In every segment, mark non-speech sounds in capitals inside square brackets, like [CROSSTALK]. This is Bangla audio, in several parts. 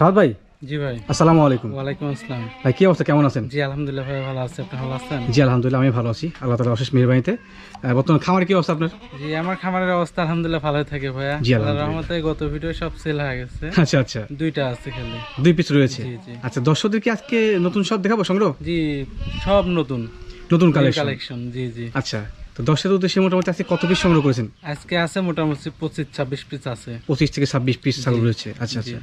সাহাদ ভাই জি ভাই। আসসালামু আলাইকুম। ওয়ালাইকুম আসসালাম। ভাই কি অবস্থা? কেমন আছেন? জি আলহামদুলিল্লাহ ভাই ভালো আছে। আপনি ভালো আছেন? জি আলহামদুলিল্লাহ আমি ভালো আছি। আল্লাহ তালা অশেষ মেহরবানিতে। বর্তমান খামার কি অবস্থা আপনার? জি আমার খামারের অবস্থা আলহামদুলিল্লাহ ভালোই থাকে ভাইয়া। জি, আলহামদুলিল্লাহ। রহমতে গত ভিডিও সব সেল হয়ে গেছে। আচ্ছা আচ্ছা। দুইটা আছে খালি। দুই পিস রয়েছে? আচ্ছা দর্শকদের কি আজকে নতুন সব দেখাবো সংগ্রহ? জি সব নতুন। নতুন কালেকশন কালেকশন জি জি। আচ্ছা তো দর্শকের উদ্দেশ্যে মোটামুটি আজকে কত পিস সংগ্রহ করেছেন? আজকে আছে মোটামুটি পঁচিশ ছাব্বিশ পিস আছে। পঁচিশ থেকে ছাব্বিশ পিস ছাগল রয়েছে। আচ্ছা আচ্ছা।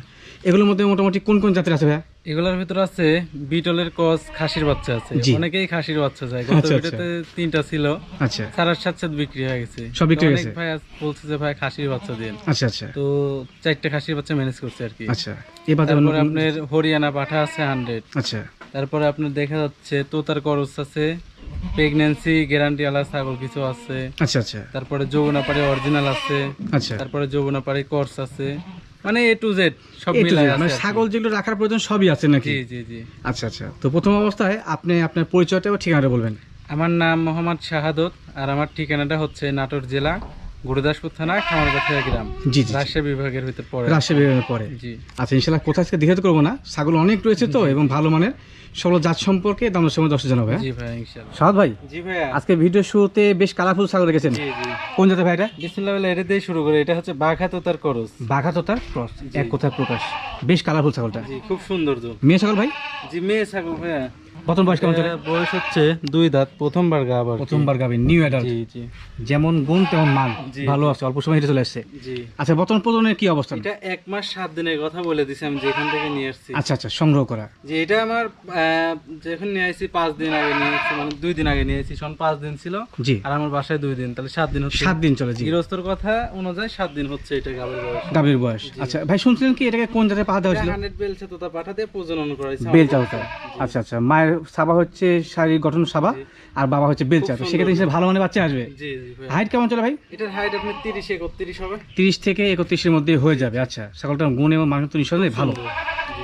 এগুলোর মধ্যে মোটামুটি কোন কোন জাতের আছে ভাইয়া? এগুলোর ভিতরে আছে বিটলের কস খাসির বাচ্চা আছে। অনেকেই খাসির বাচ্চা যায় গত আচ্ছা, ভিডিওতে তিনটা ছিল। আচ্ছা। সাড়ে সাত বিক্রি হয়ে গেছে। সব বিক্রি হয়ে গেছে? ভাই বলছে যে ভাই খাসির বাচ্চা দিন। আচ্ছা আচ্ছা। তো চারটে খাসির বাচ্চা ম্যানেজ করছে আর কি। আচ্ছা। এবার তারপরে আপনার হরিয়ানা পাঠা আছে হান্ড্রেড আচ্ছা। তারপরে আপনার দেখা যাচ্ছে তোতার করস আছে প্রেগন্যান্সি গ্যারান্টি আলা ছাগল কিছু আছে। আচ্ছা আচ্ছা। তারপরে যৌবনাপাড়ি অরিজিনাল আছে। আচ্ছা। তারপরে যৌবনাপাড়ি কোর্স আছে। মানে এ টু জেড সব এই তো মিলাই যে, আছে মানে ছাগল যেগুলো রাখার প্রয়োজন সবই আছে নাকি? জি জি জি। আচ্ছা আচ্ছা। তো প্রথম অবস্থায় আপনি আপনার পরিচয়টা ও ঠিকানাটা বলবেন। আমার নাম মোহাম্মদ শাহাদত আর আমার ঠিকানাটা হচ্ছে নাটোর জেলা গুরুদাসপুর থানা খামারবাথিয়া গ্রাম। জি জি রাজশাহী বিভাগের ভিতরে পড়ে। রাজশাহী বিভাগের পরে জি। আচ্ছা ইনশাআল্লাহ কোথায় আজকে দেখাতে করব না? ছাগল অনেক রয়েছে তো এবং ভালো মানের। সকল জাত সম্পর্কে দামের সময় দশ জানাবে সাদ ভাই আজকে ভিডিও শুরুতে বেশ কালারফুল ছাগল রেখেছেন জি জি। কোন জাতের ভাই এটা? বিসমিল্লাহ বলে এটা দিয়ে শুরু করে এটা হচ্ছে বাঘা তোতার করস। বাঘা তোতার ক্রস এক কথায় প্রকাশ। বেশ কালারফুল ছাগলটা। জি খুব সুন্দর মেয়ে ছাগল ভাই? জি মেয়ে ছাগল ভাইয়া। প্রথম বয়স কেমন চলে বয়স হচ্ছে দুই দাঁত প্রথমবার গা আবার প্রথমবার গাবে নিউ অ্যাডাল্ট জি জি। যেমন গুণ তেমন মান। ভালো আছে অল্প সময় হেঁটে চলে আসছে। জি। আচ্ছা বর্তমান প্রজনের কি অবস্থা? এটা এক মাস সাত দিনের কথা বলে দিছি আমি যেখান থেকে নিয়ে আসছি। আচ্ছা আচ্ছা সংগ্রহ করা। যে এটা আমার যখন নিয়ে আসছি পাঁচ দিন আগে নিয়ে আসছি মানে দুই দিন আগে নিয়ে আসছি সন পাঁচ দিন ছিল। জি। আর আমার বাসায় দুই দিন তাহলে সাত দিন হচ্ছে। সাত দিন চলে জি। গৃহস্থর কথা অনুযায়ী সাত দিন হচ্ছে এটা গাবের বয়স। গাভীর বয়স। আচ্ছা ভাই শুনছিলেন কি এটাকে কোন জায়গায় পাহাড় দেওয়া হয়েছিল? হান্ড্রেড বেলছে তো তা পাঠাতে প্রজনন করাইছে বেল চাউটা আচ্ছা আচ্ছা মায়ের সাবা হচ্ছে শারীরিক গঠন সাবা আর বাবা হচ্ছে বেলচা তো সেক্ষেত্রে হিসেবে ভালো মানে বাচ্চা আসবে। হাইট কেমন চলে ভাই? এটার হাইট আপনি তিরিশ একত্রিশ হবে। তিরিশ থেকে একত্রিশের মধ্যে হয়ে যাবে। আচ্ছা সকলটা গুণ এবং মানুষ তো নিঃসন্দেহে ভালো।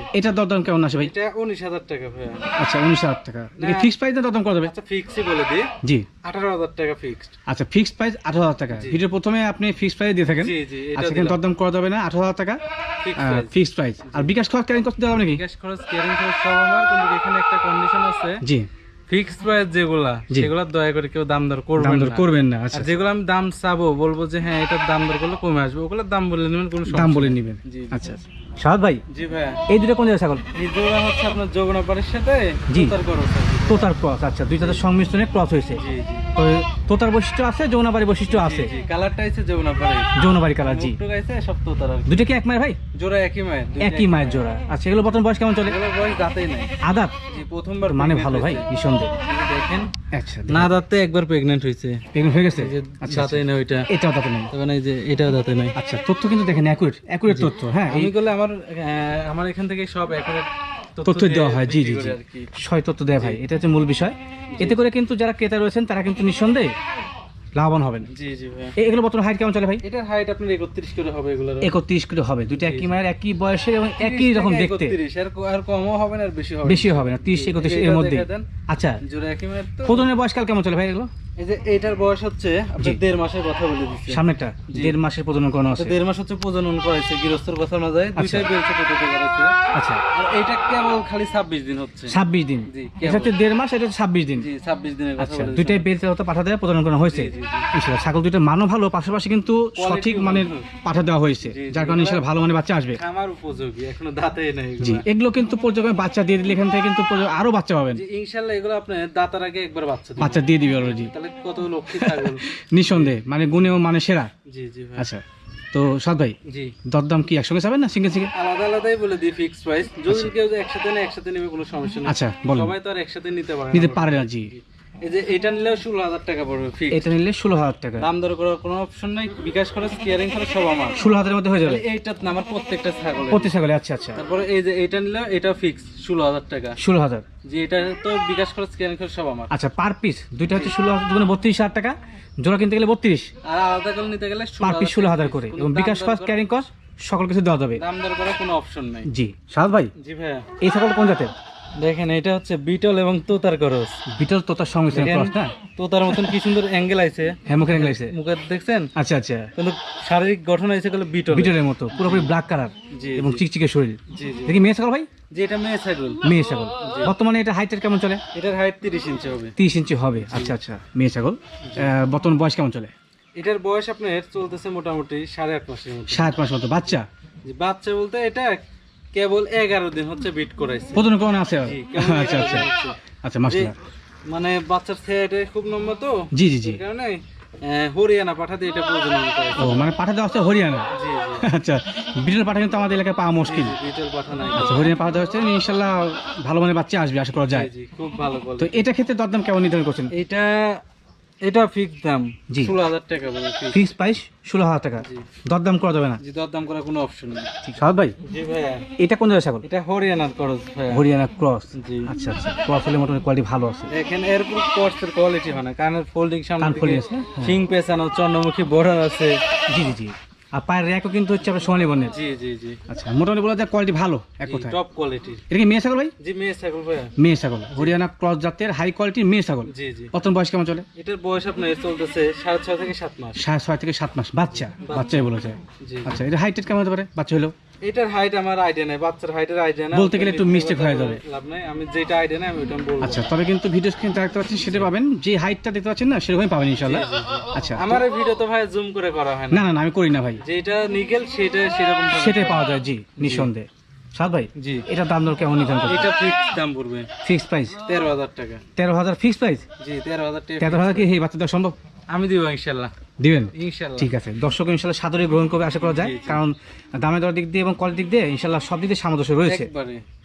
জি। এটার দরদাম কেমন আসে ভাই? এটা উনিশ হাজার টাকা ভাইয়া। আচ্ছা উনিশ হাজার টাকা। দেখি ফিক্সড প্রাইস দরদাম করা যাবে আচ্ছা ফিক্সই বলে দিই। জি। আঠারো হাজার টাকা ফিক্সড আচ্ছা ফিক্সড প্রাইস আঠারো হাজার টাকা। ভিডিও প্রথমে আপনি ফিক্সড প্রাইস দিয়ে থাকেন। জি জি এটা আচ্ছা কিন্তু দরদাম করা যাবে না আঠারো হাজার টাকা। ফিক্সড প্রাইস আর বিকাশ খরচ ক্যারিং করতে দেওয়া নাকি? বিকাশ খরচ কেয়ারিং খরচ সব আমার কিন্তু এখানে একটা কন্ডিশন আছে। জি। ফিক্সড প্রাইস যেগুলা। সেগুলা দয়া করে কেউ দাম দর দাম করবেন দর না। করবেন না আচ্ছা। যেগুলো আমি দাম চাবো বলব যে হ্যাঁ এটার দাম দর করলে কমে আসবে ওগুলোর দাম বলে নেবেন কোনো দাম বলে। নেবেন। আচ্ছা আচ্ছা। সাহাদ ভাই? জি এই দুটো কোন জায়গায় ছাগল? এই হচ্ছে আপনার যোগনাপাড়ের সাথে জি। তোতার ক্রস আচ্ছা। দুইটাতে সংমিশ্রণে ক্রস হয়েছে। জি জি। তো তোতার বৈশিষ্ট্য আছে যৌনাবাড়ি বৈশিষ্ট্য আছে। জি কালারটা আছে যৌবনাপাড়ি যৌনাবাড়ি কালার জি। আছে সব তোতার। আর কি। এক মায়ের ভাই? জোড়া একই মায়ের একই মায়ের জোড়া। আচ্ছা এগুলো বর্তমান বয়স কেমন চলে? বয়স দাঁতেই নাই। আদাত প্রথমবার মানে ভালো ভাই। নিঃসন্দেহ দেখেন। আচ্ছা না দাঁতে একবার প্রেগনেন্ট হয়েছে হয়ে গেছে? আচ্ছা। না ওইটা। এটাও তাতে নেই। তখন এই যে এটাও দাঁতে নাই। আচ্ছা তথ্য কিন্তু দেখেন অ্যাকুরেট অ্যাকুরেট তথ্য হ্যাঁ এই আমি করলে আমার আহ, আমার এখান থেকে সব accurate তথ্য দেওয়া হয় জি জি জি। ছয় তথ্য দেওয়া ভাই এটা হচ্ছে মূল বিষয়। এতে করে কিন্তু যারা ক্রেতা রয়েছেন তারা কিন্তু নিঃসন্দেহে লাভবান হবেন। জি জি ভাই এগুলো বর্তমান হাইট কেমন চলে ভাই? এটার হাইট আপনার একত্রিশ করে হবে এগুলোর একত্রিশ কিলো হবে। দুইটা একই মায়ের একই বয়সে এবং একই রকম দেখতে। আর আর কমও হবে না আর বেশি হবে বেশি হবে না তিরিশ একত্রিশ এর মধ্যে। আচ্ছা। জোড়া একই মায়ের তো। প্রথমের বয়সকাল কেমন চলে ভাই এগুলো? এই যে এটার বয়স হচ্ছে আপনার দেড় মাসের কথা বলে দিচ্ছি। সামনেরটা দেড় মাসের প্রজনন করানো আছে। দেড় মাস হচ্ছে প্রজনন গৃহস্থর কথা অনুযায়ী দুইটাই আচ্ছা। আর এইটা কেবল খালি ছাব্বিশ দিন হচ্ছে। ছাব্বিশ দিন। জি, এটা হচ্ছে দেড় মাস এটা হচ্ছে ছাব্বিশ দিন। জি ছাব্বিশ দিনের কথা আচ্ছা বলে দুইটাই হতে পাঠা দেওয়া প্রদান করা হয়েছে। ইনশাল্লাহ ছাগল দুইটা মানও ভালো পাশাপাশি কিন্তু সঠিক। মানের পাঠা দেওয়া হয়েছে যার কারণে ইনশাল্লাহ ভালো মানের বাচ্চা আসবে। খামার উপযোগী এখনও দাঁতেই নাই জি এগুলো। কিন্তু পর্যায়ে বাচ্চা দিয়ে দিলে এখান থেকে কিন্তু আরও বাচ্চা পাবেন। ইনশাল্লাহ এগুলো আপনি দাঁতার আগে একবার বাচ্চা বাচ্চা দিয়ে দিবে অলরেডি তাহলে কত লক্ষ্মী ছাগল। [LAUGHS] নিঃসন্দেহে মানে গুণে ও মানে সেরা। জি জি আচ্ছা তো সাদ ভাই জি। দরদাম কি একসঙ্গে যাবেন না সিঙ্গেল সিঙ্গেল? আলাদা আলাদাই বলে দিই ফিক্স প্রাইস যদি কেউ একসাথে নেয় একসাথে নেবে কোনো সমস্যা নেই। আচ্ছা বলুন। সবাই তো আর একসাথে নিতে পারে নিতে পারে না জি। এই যে এটা নিলেও ষোলো হাজার টাকা পড়বে ফিক্স এটা নিলে ষোলো হাজার টাকা। দাম দর করার কোনো অপশন নাই বিকাশ খরচ খরচ সব আমার। ষোলো হাজারের মধ্যে হয়ে যাবে। তাহলে এইটা না আমার প্রত্যেকটা ছাগল প্রতি ছাগলে আচ্ছা আচ্ছা। তারপরে এই যে এটা নিলেও এটা ফিক্স ষোলো হাজার টাকা। ষোলো হাজার। যে এটা তো বিকাশ খরচ কেয়ারিং খরচ সব আমার। আচ্ছা পার পিস দুইটা হচ্ছে ষোলো হাজার দুগুণে বত্রিশ হাজার টাকা। জোড়া কিনতে গেলে বত্রিশ। আর আলাদা করে নিতে গেলে পার পিস ষোলো হাজার করে। এবং বিকাশ কস্ট ক্যারিং কস্ট সকল কিছু দেওয়া যাবে। দাম দর করার কোনো অপশন নাই। জি। সাদ ভাই? জি ভাইয়া। এই ছাগল কোন জাতের? দেখেন এটা হচ্ছে বিটল এবং তোতার করস বিটল তোতার সংমিশ্রণ ক্রস না তোতার মতন কি সুন্দর অ্যাঙ্গেল আছে হ্যাঁ মুখের অ্যাঙ্গেল লাগছে মুখে দেখছেন? আচ্ছা আচ্ছা। কিন্তু শারীরিক গঠন আছে গেলে বিটল বিটলের মতো পুরোপুরি ব্ল্যাক কালার জি এবং চিকচিকে শরীর। জি জি। দেখি মেয়ে ছাগল ভাই? যে এটা মেয়ে ছাগল। মেয়ে ছাগল। বর্তমানে এটা হাইটের কেমন চলে? এটার হাইট তিরিশ ইঞ্চি হবে। তিরিশ ইঞ্চি হবে। আচ্ছা আচ্ছা মেয়ে ছাগল। বর্তমান বয়স কেমন চলে? এটার বয়স আপনার চলতেছে মোটামুটি সাড়ে আট মাসের মতো। সাত মাস মতো। বাচ্চা? বাচ্চা বলতে এটা কেবল এগারো দিন হচ্ছে বিট করাইছে। প্রথম কেমন আছে? আচ্ছা আচ্ছা। আচ্ছা মানে বাচ্চার ছেলেটা খুব নম্বর তো। জি জি জি। কারণে হরিয়ানা পাঠাতে এটা ও মানে পাঠা দেওয়া হচ্ছে হরিয়ানা? জি আচ্ছা বিটল পাঠা কিন্তু আমাদের এলাকায় পাওয়া মুশকিল। জি বিটল পাঠা নাই আচ্ছা হরিয়ানা পাঠা হচ্ছে ইনশাল্লাহ ভালো মানে বাচ্চা আসবে আশা করা যায়। জি খুব ভালো তো এটা ক্ষেত্রে দরদাম কেমন নির্ধারণ করছেন? এটা এটা ফিক্স দাম। জি। ষোলো হাজার টাকা বলে ফিক্স প্রাইস ষোলো হাজার টাকা। দরদাম করা যাবে না। জি দরদাম করার কোনো অপশন নেই। ঠিক সাদ ভাই? জি ভাইয়া। এটা কোন জায়গায় ছাগল? এটা হরিয়ানার ক্রস হরিয়ানা ক্রস জি। আচ্ছা আচ্ছা। ক্রস হলে মোটামুটি কোয়ালিটি ভালো আছে। এখানে এরকম কোর্সের কোয়ালিটি হয় না। কানের ফোল্ডিং সামনে কান folding আছে সিং হ্যাঁ। পেছানো চন্দ্রমুখী বর্ডার আছে। জি জি জি। আর পায়ের র্যাকও কিন্তু হচ্ছে আপনার সোনালী বর্ণের। জি জি জি। আচ্ছা মোটামুটি বলা যায় কোয়ালিটি ভালো এক কথা টপ কোয়ালিটি এটা কি মেয়ে ছাগল ভাই? জি মেয়ে ছাগল ভাই। মেয়ে ছাগল। হরিয়ানা ক্রস জাতের হাই কোয়ালিটির মেয়ে ছাগল। জি জি। কত বয়স কেমন চলে? এটার বয়স আপনার চলতেছে সাড়ে ছয় থেকে সাত মাস। সাড়ে ছয় থেকে সাত মাস। বাচ্চা। বাচ্চাই বলা যায়। আচ্ছা এটা হাইটেড কেমন হতে পারে? বাচ্চা হলো এটার হাইট আমার আইডিয়া নাই বাচ্চার হাইটের আইডিয়া নাই বলতে গেলে একটু mistake হয়ে যাবে। লাভ নাই আমি যেটা আইডিয়া নাই আমি ওটা বলব। আচ্ছা তবে কিন্তু ভিডিও স্ক্রিন দেখতে পাচ্ছেন সেটা পাবেন যে হাইটটা দেখতে পাচ্ছেন না সেরকমই পাবেন ইনশাল্লাহ আচ্ছা। আমার এই ভিডিও তো ভাই জুম করে করা হয় না। না না আমি করি না ভাই। যেটা নিকেল সেটা সেরকম সেটাই পাওয়া যায় জি নিঃসন্দেহে। সাদ ভাই জি। এটা দাম দর কেমন নির্ধারণ এটা ফিক্স দাম পড়বে। ফিক্স প্রাইস তেরো হাজার টাকা। তেরো হাজার ফিক্স প্রাইস জি তেরো হাজার টাকা তেরো হাজার কি এই বাচ্চা সম্ভব? আমি দিব ইনশাল্লাহ দিবেন? ঠিক আছে। দর্শক ইনশাল্লাহ সাদরে গ্রহণ করবে আশা করা যায়। কারণ দামে দর দিক দিয়ে এবং কোয়ালিটি দিক দিয়ে ইনশাল্লাহ সব দিক দিয়ে সামঞ্জস্য রয়েছে।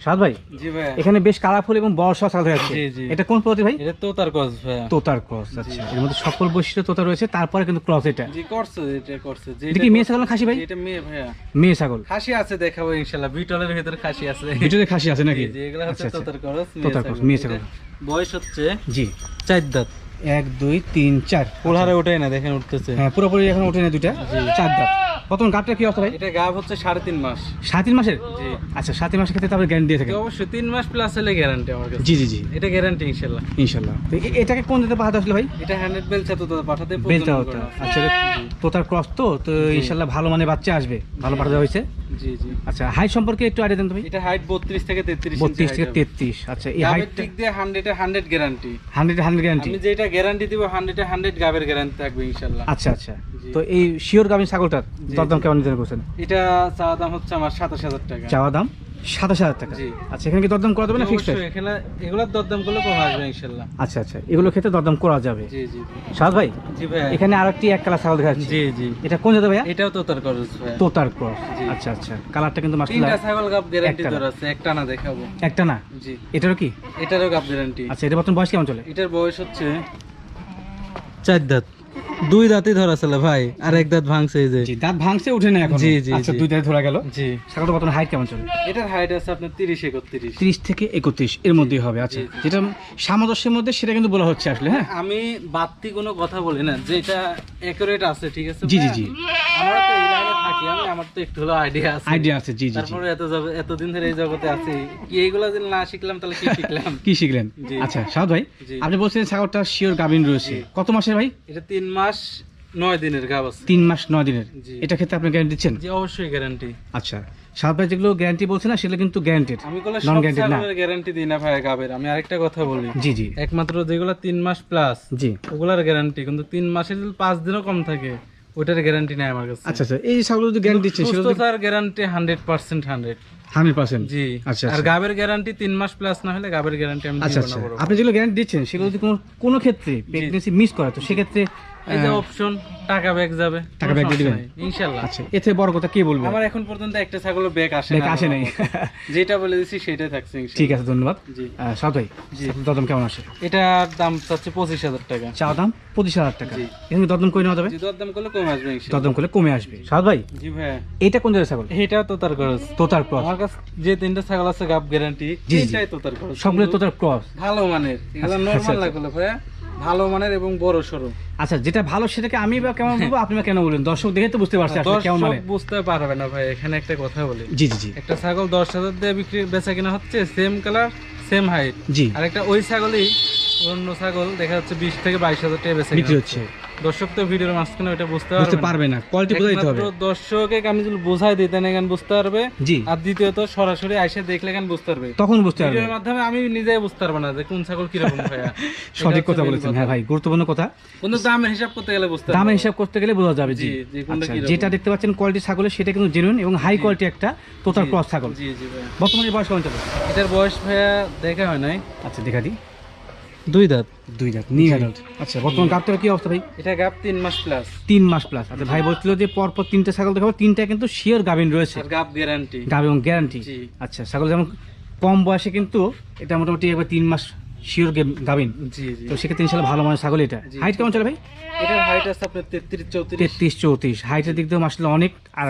সাদ ভাই জি ভাই এখানে বেশ কালারফুল এবং বড় সহ ছাগল আছে। এটা কোন প্রজাতি ভাই? এটা তো তার কস ভাইয়া। তোতার ক্রস আচ্ছা। এর মধ্যে সকল বৈশিষ্ট্য তোতা রয়েছে তারপরে কিন্তু ক্রস এটা। জি করছে এটা করছে যে এটা কি মেয়ে ছাগল খাসি ভাই? এটা মেয়ে ভাইয়া। মেয়ে ছাগল। খাসি আছে দেখাবো ইনশাল্লাহ। বিটলের ভিতরে খাসি আছে। ভিতরে খাসি আছে নাকি? জি, এগুলা হচ্ছে আচ্ছা, আচ্ছা। তোতার করস তোতার cross, মেয়ে ছাগল। বয়স হচ্ছে জি। চার দাঁত। এক দুই তিন চার। পোলহারে ওঠে না দেখেন উঠতেছে। হ্যাঁ পুরোপুরি এখন উঠে না দুইটা। চার দাঁত। প্রথম গাবটা কি অবস্থা ভাই? এটা গাব হচ্ছে সাড়ে তিন মাস। সাত তিন মাসের? জি। আচ্ছা সাত তিন মাসের ক্ষেত্রে তারপরে গ্যারান্টি দিয়ে অবশ্যই তিন মাস প্লাস হলে গ্যারান্টি আমার কাছে। জি জি জি। এটা গ্যারান্টি ইনশাল্লাহ। ইনশাল্লাহ। তো এটাকে কোন দিতে পাঠাতে আসলে ভাই? এটা বেলচা তো পাঠাতে হতো আচ্ছা তোতার ক্রস তো তো ইনশাল্লাহ ভালো মানে বাচ্চা আসবে। ভালো পাঠাতে হয়েছে। জি জি। আচ্ছা হাইট সম্পর্কে একটু আইডিয়া দেন তো ভাই। এটা হাইট বত্রিশ থেকে তেত্রিশ বত্রিশ থেকে তেত্রিশ। আচ্ছা এই দিয়ে গ্যারান্টি আমি যেটা গ্যারান্টি দিব গাবের গ্যারান্টি থাকবে আচ্ছা আচ্ছা। তো এই শিওর গাভীর ছাগলটার দরদাম কেমন নির্ধারণ করছেন? এটা চাওয়া দাম হচ্ছে আমার সাতাশ হাজার টাকা। চাওয়া দাম সাতাশ হাজার টাকা। জি। আচ্ছা এখানে কি দরদাম করা যাবে না ফিক্সড এখানে এগুলোর দরদাম করলে কম আসবে ইনশাল্লাহ। আচ্ছা আচ্ছা এগুলো ক্ষেত্রে দরদাম করা যাবে। জি জি সাদ ভাই জি ভাই। এখানে আরেকটি এক কালার ছাগল দেখাচ্ছি। জি জি। এটা কোন জায়গা ভাইয়া? এটাও তো তার খরচ তোতার ক্রস। আচ্ছা আচ্ছা কালারটা কিন্তু মাশাআল্লাহ তিনটা ছাগল গাব গ্যারান্টি ধর আছে একটা না দেখাবো। একটা না? জি। এটারও কি? এটারও গাব গ্যারান্টি আচ্ছা এটা বর্তমান বয়স কেমন চলে? এটার বয়স হচ্ছে চার দাঁত। দুই দাঁতই ধরা ছিল ভাই আর এক দাঁত ভাঙছে এই যে। দাঁত ভাঙছে উঠে না এখন। জি, জি, আচ্ছা দুই দাঁত ধরা গেল। জি। ছাগলটা বর্তমান হাইট কেমন চলে? এটার হাইট আছে আপনার তিরিশ একত্রিশ। ত্রিশ থেকে একত্রিশ এর মধ্যেই হবে আচ্ছা। যেটা সামঞ্জস্যের মধ্যে সেটা কিন্তু বলা হচ্ছে আসলে হ্যাঁ? আমি বাড়তি কোনো কথা বলি না যেটা একুরেট আছে ঠিক আছে জি, জি, জি। আমরা তো এই লাইনে থাকি আমি আমার তো একটু হলো আইডিয়া আছে। আইডিয়া আছে জি জি তারপরে এত জগ- এতদিন ধরে এই জগতে আছি। কি এইগুলা যদি না শিখলাম তাহলে কি শিখলাম? কি শিখলেন? আচ্ছা সাদ ভাই আপনি বলছেন সাগরটা শিওর গাভিন রয়েছে। কত মাসের ভাই? এটা তিন মাস নয় দিনের গাব আছে তিন মাস নয় দিনের। এটা ক্ষেত্রে আপনি গ্যারান্টি দিচ্ছেন? জি অবশ্যই গ্যারান্টি আচ্ছা। সাদ যেগুলো গ্যারান্টি বলছে না সেগুলো কিন্তু গ্যারান্টেড আমি বলে নন সব গ্যারান্টেড না গ্যারান্টি দিই না ভাই গাবের আমি আরেকটা কথা বলি। জি জি। একমাত্র যেগুলো তিন মাস প্লাস জি। ওগুলার গ্যারান্টি কিন্তু তিন মাসের যদি পাঁচ দিনও কম থাকে ওইটার গ্যারান্টি নাই আমার কাছে। আচ্ছা আচ্ছা। এই যে ছাগল যদি গ্যারান্টি দিচ্ছে সেগুলো সুস্থতার guarantee hundred percent hundred hundred percent জি। আচ্ছা, আর আচ্ছা। গাবের গ্যারান্টি তিন মাস প্লাস না হলে গাবের গ্যারান্টি আমি আচ্ছা আচ্ছা। আপনি যেগুলো গ্যারান্টি দিচ্ছেন সেগুলো যদি কোনো কোনো ক্ষেত্রে প্রেগনেন্সি মিস করে তো সেক্ষেত্রে এই যে অপশন টাকা ব্যাক যাবে। টাকা back দিবেন? ইনশাল্লাহ। আচ্ছা এতে বড় কথা কি বলবেন আমার এখন পর্যন্ত একটা ছাগলও ব্যাক আসে Back আসে নাই। [LAUGHS] যেটা বলে দিছি সেটাই থাকছে ঠিক আছে ধন্যবাদ। দদম কেমন আসে এটার দাম টাকা। চা দাম পঁচিশ হাজার টাকা। এখানে দদম নেওয়া যাবে? করলে কমে আসবে। দদম করলে কমে আসবে। সাদ ভাই জি ভাই এইটা কোন ছাগল? তার তোতার ক্রস। আমার কাছে যে তিনটা ছাগল আছে গাব গ্যারান্টি। এটাই সবগুলো তোতার ক্রস। ভালো মানের। এগুলো আচ্ছা, নরমাল আচ্ছা। লাগল ভাই ভালো মানের এবং বড় সরু। আচ্ছা যেটা ভালো সেটাকে আমি বা কেমন বলব? আপনি কেন বলেন দর্শক দেখে তো বুঝতে পারছি আসলে কেমন মানে বুঝতে পারবে না ভাই এখানে একটা কথা বলি। জি জি জি। একটা ছাগল দশ হাজার দিয়ে বিক্রি বেচা কিনা হচ্ছে সেম কালার সেম হাইট জি। আর একটা ওই ছাগলই অন্য ছাগল দেখা যাচ্ছে বিশ থেকে বাইশ হাজার টাকা বেচা বিক্রি হচ্ছে। দর্শক তো ভিডিওর মাঝখানে ওটা বুঝতে বুঝতে পারবে পারবে না কোয়ালিটি হবে। আমি যদি বোঝাই দিই তাহলে বুঝতে পারবে? জি। আর দ্বিতীয়ত সরাসরি আইসে দেখলে বুঝতে পারবে? তখন বুঝতে পারবে। ভিডিওর মাধ্যমে আমি নিজেই বুঝতে পারব না যে কোন ছাগল ভাইয়া [LAUGHS] সঠিক কথা বলেছেন। হ্যাঁ ভাই গুরুত্বপূর্ণ কথা। কিন্তু দামের হিসাব করতে গেলে বুঝতে দামের হিসাব করতে গেলে বোঝা যাবে জি। আচ্ছা, যেটা দেখতে পাচ্ছেন কোয়ালিটি ছাগলের সেটা কিন্তু জেনুইন এবং হাই কোয়ালিটি একটা টোটাল ক্রস ছাগল। জি জি ভাইয়া। বর্তমানে বয়স কেমন চলে এটার বয়স ভাইয়া দেখা হয় নাই। আচ্ছা দেখা দিই দুই দাঁত। দুই দাঁত নিয়ে অ্যাডাল্ট আচ্ছা বর্তমান গাবটার কি অবস্থা ভাই? এটা গাপ তিন মাস প্লাস তিন মাস প্লাস আচ্ছা ভাই বলছিল যে পরপর তিনটে ছাগল দেখাবো তিনটা কিন্তু শিওর গাভিন রয়েছে। গাপ গ্যারান্টি গাভ এবং গ্যারান্টি আচ্ছা ছাগল যেমন কম বয়সে কিন্তু এটা মোটামুটি একবার তিন মাস শিওর জি তো সেক্ষেত্রে ইনশাল্লাহ ভালো মানের ছাগল এটা। হাইট কেমন চলে ভাই? এটার হাইট আছে আপনার তেত্রিশ চৌত্রিশ। তেত্রিশ চৌত্রিশ। হাইটের দিক দিয়ে আসলে অনেক আর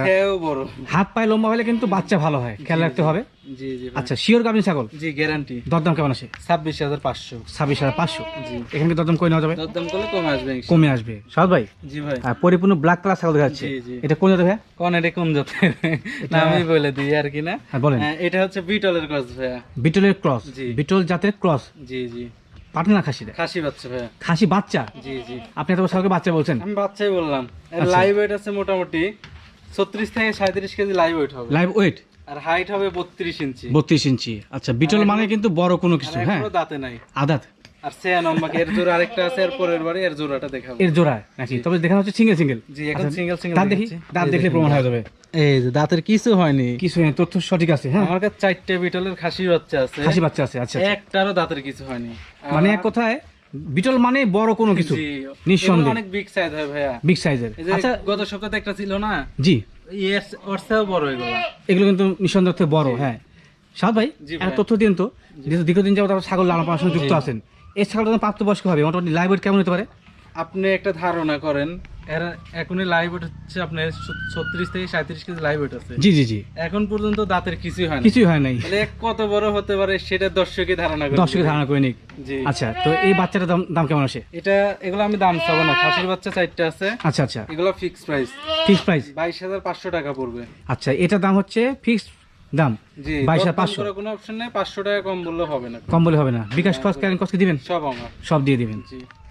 বড়। হাত পায়ে লম্বা হলে কিন্তু বাচ্চা ভালো হয়। খেয়াল রাখতে হবে। জি জি আচ্ছা শিওর গাভিন ছাগল? জি গ্যারান্টি দরদাম কেমন আছে ছাব্বিশ হাজার পাঁচশো। ছাব্বিশ হাজার পাঁচশো? জি। এখানে দরদাম করে নেওয়া যাবে? দরদাম করলে কমে আসবে কমে আসবে। সাদ ভাই? জি ভাই। আর পরিপূর্ণ ব্ল্যাক কালার ছাগল দেখা যাচ্ছে জি, জি। এটা কোন জাতের ভাইয়া? কোন এটা কোন জাতের? না আমি বলে দিই আর কি না? হ্যাঁ বলেন। হ্যাঁ, এটা হচ্ছে বিটলের ক্রস ভাইয়া। বিটলের ক্রস। জি। বিটল জাতের ক্রস। জি জি। পাটনা খাসি বাচ্চা খাসি বাচ্চা? জি জি। আপনি বাচ্চা বলছেন? আমি বাচ্চাই বললাম। আচ্ছা। লাইভ ওয়েট আছে মোটামুটি ছত্রিশ থেকে সাঁত্রিশ কেজি লাইভ ওয়েট হবে। লাইভ ওয়েট আর হাইট হবে বত্রিশ ইঞ্চি। বত্রিশ ইঞ্চি। আচ্ছা বিটল মানে কিন্তু বড় কোনো কিছু হ্যাঁ? দাঁতে নাই। আদাত। আর সেয়া নম্বর এর জোড়া আরেকটা আছে এর পরের বারে এর জোড়াটা দেখাবো। এর জোড়া নাকি? তবে দেখানো হচ্ছে সিঙ্গেল সিঙ্গেল জি এখন সিঙ্গেল সিঙ্গেল দাঁত দেখি দাঁত দেখলে প্রমাণ হয়ে যাবে। এই যে দাঁতের কিছু হয়নি। কিছু নেই, তথ্য সঠিক আছে হ্যাঁ? আমার কাছে চারটে বিটলের খাসি বাচ্চা আছে। খাসি বাচ্চা আছে আচ্ছা আচ্ছা। একটারও দাঁতের কিছু হয়নি। মানে এক কথায় বিটল মানে বড় কোনো কিছু নিঃসন্দেহে। অনেক বিগ সাইজ হয় ভাইয়া। বিগ সাইজের আচ্ছা। গত সপ্তাহে একটা ছিল না? জি। বড় এগুলো। এগুলো কিন্তু নিঃসন্দেহ থেকে বড় হ্যাঁ। সাদ ভাই একটা তথ্য দিন তো যেহেতু দীর্ঘদিন যাবত আপনারা ছাগল লালন পালন যুক্ত আছেন। এই ছাগলটা প্রাপ্তবয়স্ক হবে? মোটামুটি লাইভ কেমন হতে পারে? আপনি একটা ধারণা করেন এর এখনই লাইভ হচ্ছে আপনার ছত্রিশ থেকে সাঁত্রিশ কেজি লাইভ আছে। জি জি জি। এখন পর্যন্ত দাঁতের কিছুই হয় না কিছুই হয় নাই। তাহলে কত বড় হতে পারে সেটা দর্শকে ধারণা করে দর্শকের ধারণা করে নিক। জি। আচ্ছা তো এই বাচ্চাটার দাম দাম কেমন আসে? এটা এগুলো আমি দাম চাবো না। খাসির বাচ্চা চারটে আছে। আচ্ছা আচ্ছা। এগুলো ফিক্স প্রাইস ফিক্স প্রাইস বাইশ হাজার পাঁচশো টাকা পড়বে। আচ্ছা এটার দাম হচ্ছে ফিক্স দাম? বাইশ হাজার পাঁচশো। কোনো অপশন নেই পাঁচশো টাকা কম বললে হবে না। কম বলে হবে না। বিকাশ কস ক্যারেন কস কি দিবেন? সব আমার। সব দিয়ে দিবেন।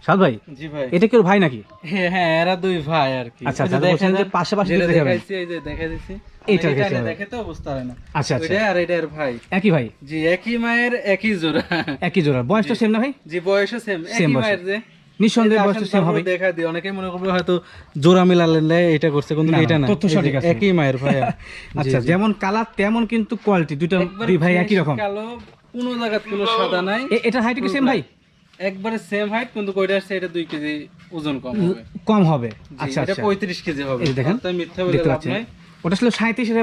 সাদ ভাই জি ভাই। এটা কেউ ভাই নাকি? হ্যাঁ হ্যাঁ এরা দুই ভাই আর কি। আচ্ছা, আচ্ছা, বলছেন যে পাশাপাশি যেটা দুটো দেখাবেন। এই যে দেখাই দিছি। এইটার এটা। দেখে তো বুঝতে পারে না। আচ্ছা আচ্ছা। আর এটা এর ভাই। একই ভাই? জি একই মায়ের একই জোড়া। একই জোড়া। বয়সটা সেম না ভাই? জি বয়সও সেম একই মায়ের যে নিঃসন্দেহে বয়সটা সেম হবে দেখা দিই অনেকেই মনে করবে হয়তো জোড়া মিলালে এটা করছে কিন্তু না, না, এটা না। তথ্য সঠিক আছে। একই মায়ের ভাইয়া। [LAUGHS] আচ্ছা যেমন কালার তেমন কিন্তু কোয়ালিটি দুটো একবারে ভাই একই রকম। কালো কোনো জায়গা কোনো সাদা নাই। এটা হাইট কি সেম ভাই? একবারে সেম হাইট কিন্তু কয়টা আসছে এটা দুই কেজি ওজন কম হবে। কম হবে। আচ্ছা এটা আচ্ছা। পঁয়ত্রিশ কেজি হবে। এই দেখেন, তাই মিথ্যা বলে লাভ নাই। ওটা ছিল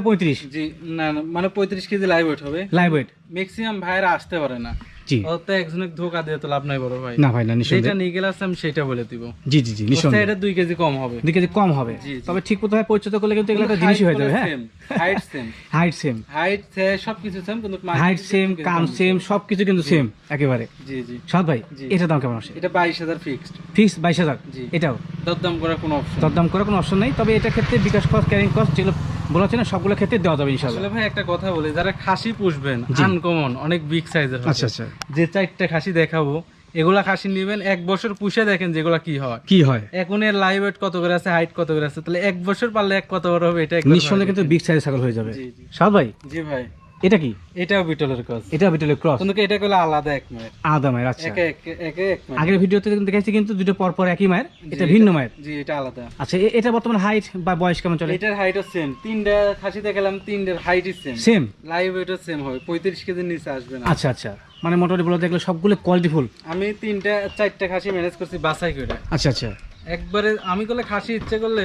পঁয়ত্রিশ। জি না না, মানে পঁয়ত্রিশ কেজি লাইভ ওয়েট হবে। লাইভ ওয়েট ম্যাক্সিমাম ভাইরা আসতে পারে না। জি। ও তো ধোকা দিয়ে তো লাভ নাই বড় ভাই। না ভাই না নিঃসন্দেহে। যেটা নিয়ে গেলে আমি সেটা বলে দিব। জি জি জি ওর এটা দুই কেজি কম হবে। দুই কেজি কম হবে। জি, জি। তবে ঠিক মতো ভাবে পরিচিত করলে কিন্তু এগুলো একটা জিনিসই হয়ে যাবে হ্যাঁ? Height same height same height সবকিছু সেম কিন্তু হাইট সেম কাম সেম সবকিছু কিন্তু সেম একেবারে। জি জি। সাদ ভাই জি। দাম কেমন আসে? এটা বাইশ হাজার ফিক্সড ফিক্স বাইশ হাজার? জি। এটাও? দরদাম করার কোনো অপশন দরদাম করার কোনো অপশন নেই তবে এটা ক্ষেত্রে বিকাশ কস্ট ক্যারিং কস্ট যেগুলো বলা হচ্ছে না সবগুলো ক্ষেত্রে দেওয়া যাবে ইনশাল্লাহ আসলে ভাই একটা কথা বলি যারা খাসি পুষবেন। আনকমন অনেক বিগ সাইজের আচ্ছা আচ্ছা। যে চারটা খাসি দেখাবো এগুলা খাসি নেবেন এক বছর পুষে দেখেন যেগুলা কি হয়। কি হয়? এখন এর লাইভ ওয়েট কত করে আছে হাইট কত করে আছে তাহলে এক বছর পারলে এক কত বড় হবে এটা নিঃসন্দেহে কিন্তু বিগ সাইজ ছাগল হয়ে যাবে। সাদ ভাই? জি ভাই। এটা কি? এটাও বিটলের ক্রস এটা বিটলের ক্রস কিন্তু এটা করলে আলাদা এক মায়ের। আদামের আচ্ছা। একে একে- একে এক মায়ের। আগের ভিডিওতে দেখাচ্ছি কিন্তু দুটো পর পর একই মায়ের এটা ভিন্ন মায়ের। জি এটা আলাদা। আচ্ছা এটা বর্তমান হাইট বা বয়স কেমন চলে? এটার হাইটও সেম তিনটা খাসি দেখালাম তিনটার হাইটই সেম সেম লাইভ ওয়েটও সেম হবে পঁয়ত্রিশ কেজির নিচে আসবে না। আচ্ছা আচ্ছা। মানে মোটামুটি বলে দেখলে সবগুলো কোয়ালিটিফুল আমি তিনটা চারটা খাসি ম্যানেজ করছি বাছাই করে। আচ্ছা আচ্ছা। একবারে আমি করলে খাসি ইচ্ছে করলে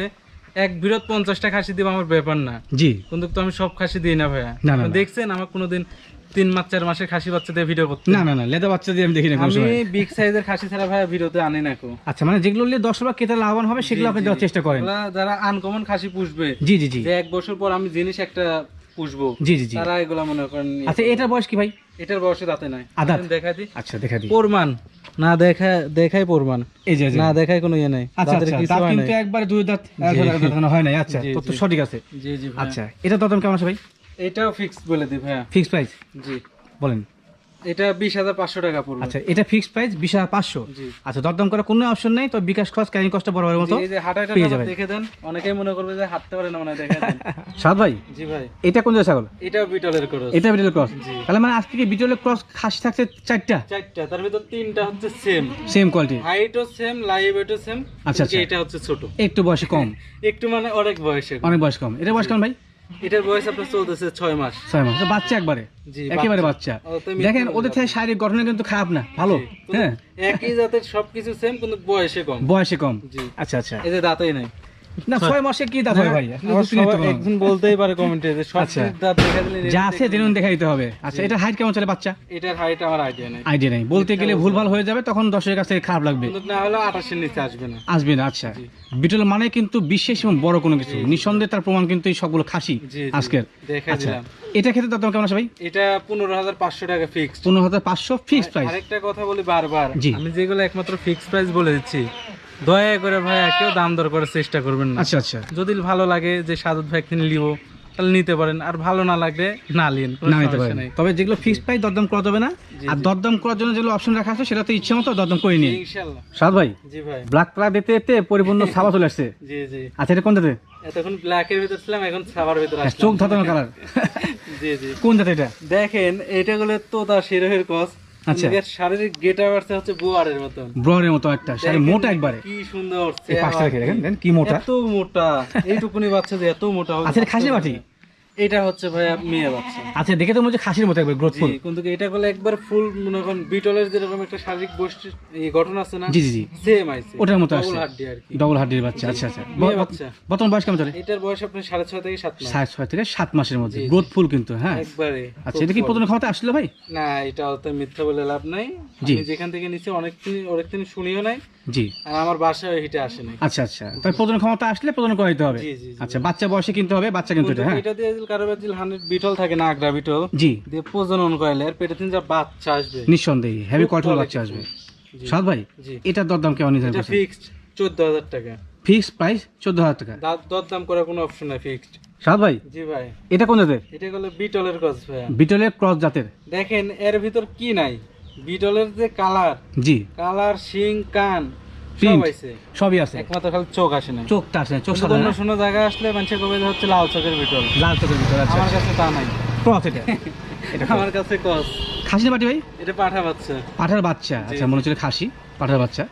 এক বিরত পঞ্চাশটা খাসি দিব আমার ব্যাপার না। জি। কিন্তু তো আমি সব খাসি দিই না ভাইয়া। না, না, দেখছেন আমার কোনোদিন তিন মাস চার মাসের খাসি বাচ্চা দিয়ে ভিডিও করতে। না না না লেদা বাচ্চা দিয়ে আমি দেখি না আমি বিগ সাইজের খাসি ছাড়া ভাইয়া ভিডিওতে আনি না কো। আচ্ছা মানে যেগুলো নিয়ে দশ বা ক্রেতা লাভবান হবে সেগুলো আপনি দেওয়ার চেষ্টা করেন। যারা আনকমন খাসি পুষবে জি জি জি। এক বছর পর আমি জিনিস একটা পুষবো জি জি জি। তারা এগুলো মনে করেন আচ্ছা এটা বয়স কি ভাই? এটার বয়সে দাঁতে নাই। আদাত? দেখা দি আচ্ছা দেখা দি প্রমাণ। না দেখা দেখাই প্রমাণ। এই যে না দেখাই কোনো ইয়ে নাই। আচ্ছা আচ্ছা দাঁত কিন্তু। একবারে দুই দাঁত হয় নাই। আচ্ছা তো তো সঠিক আছে? জি জি আচ্ছা এটা দাম কেমন আছে ভাই? এটাও ফিক্স বলে দিই ভাইয়া। ফিক্স প্রাইস জি। বলেন। এটা বিশ হাজার পাঁচশো টাকা পড়বে। আচ্ছা এটা ফিক্সড প্রাইস বিশ হাজার পাঁচশো। আচ্ছা দরদাম করার কোনো অপশন নেই তো বিকাশ খরচ ক্যারিং কষ্ট বড় মতো পেয়ে যাবেন। দেখে দেন অনেকেই মনে করবে যে হাঁটতে পারে না মনে দেখে দেন। [LAUGHS] সাদ ভাই জি ভাই। এটা কোন ছাগল? এটাও বিটলের করস। এটা বিটল ক্রস। তাহলে মানে আজকে কি বিটল ক্রস খাসি থাকছে চারটা? চারটা তার ভিতর তিনটা হচ্ছে সেম সেম কোয়ালিটি হাইটও সেম লাইভ ওয়েটও সেম আচ্ছা, আচ্ছা। এটা হচ্ছে ছোট। একটু বয়সে কম। [LAUGHS] একটু মানে অনেক বয়সে। অনেক বয়স কম। এটা বয়স কম ভাই? এটার বয়স আপনার চলতেছে ছয় মাস। ছয় মাস। বাচ্চা একবারে? একেবারে বাচ্চা। দেখেন ওদের থেকে শারীরিক গঠন কিন্তু খারাপ না। ভালো? হ্যাঁ। একই জাতের সবকিছু সেম কিন্তু বয়সে কম। বয়সে কম। আচ্ছা আচ্ছা। এদের দাঁতই নাই। না ছয় মাসে কি দাঁত হবে ভাই? আসলে আবার যুক্তি নিতে সবাই পারব না। একজন বলতেই পারে কমেন্টে যে সব আচ্ছা। দেখা দিলে যা আছে জেনুইন দেখা দিতে হবে আচ্ছা এটা হাইট কেমন চলে বাচ্চা? এটার হাইট আমার আইডিয়া নেই। আইডিয়া নেই। বলতে গেলে ভুলভাল হয়ে যাবে তখন দর্শকের কাছে খারাপ লাগবে। কিন্তু না হলে আঠাশের নিচে আসবে না। আসবে না আচ্ছা। বিটল মানে কিন্তু বিশেষ এবং বড় কোনো কিছু। নিঃসন্দেহে তার প্রমাণ কিন্তু এই সবগুলো খাসি। আজকের। আচ্ছা। এটা খেতে দাম কেমন আছে ভাই? এটা পনেরো হাজার পাঁচশো টাকা ফিক্সড পনেরো হাজার পাঁচশো ফিক্সড প্রাইস আরেকটা কথা বলি বারবার। আমি যেগুলো একমাত্র ফিক্স প্রাইস বলে দিচ্ছি দয়া করে ভাই কেউ দাম দর করার চেষ্টা করবেন না। আচ্ছা আচ্ছা। যদি ভালো লাগে যে সাদত ভ্যাকসিন নিব তাহলে নিতে পারেন। আর ভালো না লাগলে না নিন না নিতে পারেন। তবে যেগুলো ফিক্সড প্রাইস দরদাম করা যাবে না আর দরদাম করার জন্য যেগুলো অপশন রাখা আছে সেটা তো ইচ্ছে মতো দরদাম করে নিন ইনশাল্লাহ সাদ ভাই জি ভাই। ব্ল্যাক কালার দিতে দিতে পরিপূর্ণ [LAUGHS] ছাপা চলে আসছে। জি জি। আচ্ছা এটা কোন জাতের? এতক্ষণ ব্ল্যাকের ভিতর ছিলাম এখন সাবার ভিতর হ্যাঁ, আসলাম। চোখ ধাতানো কালার [LAUGHS] জি জি। কোন জাতের এটা? দেখেন এটা গুলো তোতা শিরোহের কস আচ্ছা। এর শারীরিক হচ্ছে বোয়ারের মতন। বোয়ারের মতো একটা মোটা একবারে। কি সুন্দর এই দেখেন কি মোটা। এত মোটা এইটুকুনি বাচ্চা যে এত মোটা আচ্ছা এটা বাটি? এটা হচ্ছে ভাইয়া মেয়ে বাচ্চা। আচ্ছা দেখে তো মনে হচ্ছে খাসির মতো একবার গ্রোথফুল জি কিন্তু এটা করলে একবার ফুল মনে করেন বিটলের যেরকম একটা শারীরিক বৈশিষ্ট্য গঠন আছে না? জি জি সেম আইছে ওটার মতো আসছে। হাড্ডি আর কি। ডবল হার্ডির বাচ্চা আচ্ছা আচ্ছা। বাচ্চা। বর্তমান বয়স কেমন চলে? এটার বয়স আপনার থেকে সাত মাস। সাড়ে ছয় থেকে সাত মাসের মধ্যে। জি। গ্রোথফুল কিন্তু হ্যাঁ। একবারে আচ্ছা এটা কি প্রথম ক্ষমতা আসলো ভাই? না এটা তো মিথ্যা বলে লাভ নাই। জি। আমি যেখান থেকে নিচ্ছি অনেক দিন অনেক দিন শুনিও নাই। জি। আর আমার বাসায় হিটে আসে নাই। আচ্ছা আচ্ছা। তাই ক্ষমতা আসলে প্রজন করে দিতে হবে। জি, জি, জি। আচ্ছা বাচ্চা বয়সে কিনতে হবে বাচ্চা কিন্তু এটা হ্যাঁ। এটা দিয়ে হান্ড্রেড বিটল থাকে না আগ্রা বিটল জি। দিয়ে প্রজনন করাইলে আর পেটে তিন যা বাচ্চা আসবে। নিঃসন্দেহে হেভি বাচ্চা আসবে। জি। সাদ ভাই এটার দরদাম কেমন নির্ধারণ করছেন? ফিক্সড চোদ্দ হাজার টাকা ফিক্সড প্রাইস টাকা। দরদাম করার কোনো অপশন নাই ফিক্সড সাদ ভাই জি ভাই। এটা কোন জাতের? এটা হলো বিটলের ভাইয়া। বিটলের ক্রস জাতের। দেখেন এর ভিতর কি নাই? বিটলের যে কালার জি। কালার শিং কান। সব সবই আছে। একমাত্র খালি চোখ আসে না চোখটা আছে চোখ সাদা অন্য শূন্য জায়গায় আসলে মানুষের কবে হচ্ছে লাল চোখের বিটল। লাল চোখের ভিতরে আচ্ছা। আমার কাছে তা নাই। ক্রস এটা। [LAUGHS] এটা আমার কাছে কস খাসির বাটি ভাই? এটা পাঠা বাচ্চা। পাঠার বাচ্চা। আচ্ছা মনে হচ্ছে খাসি পাঠার বাচ্চা।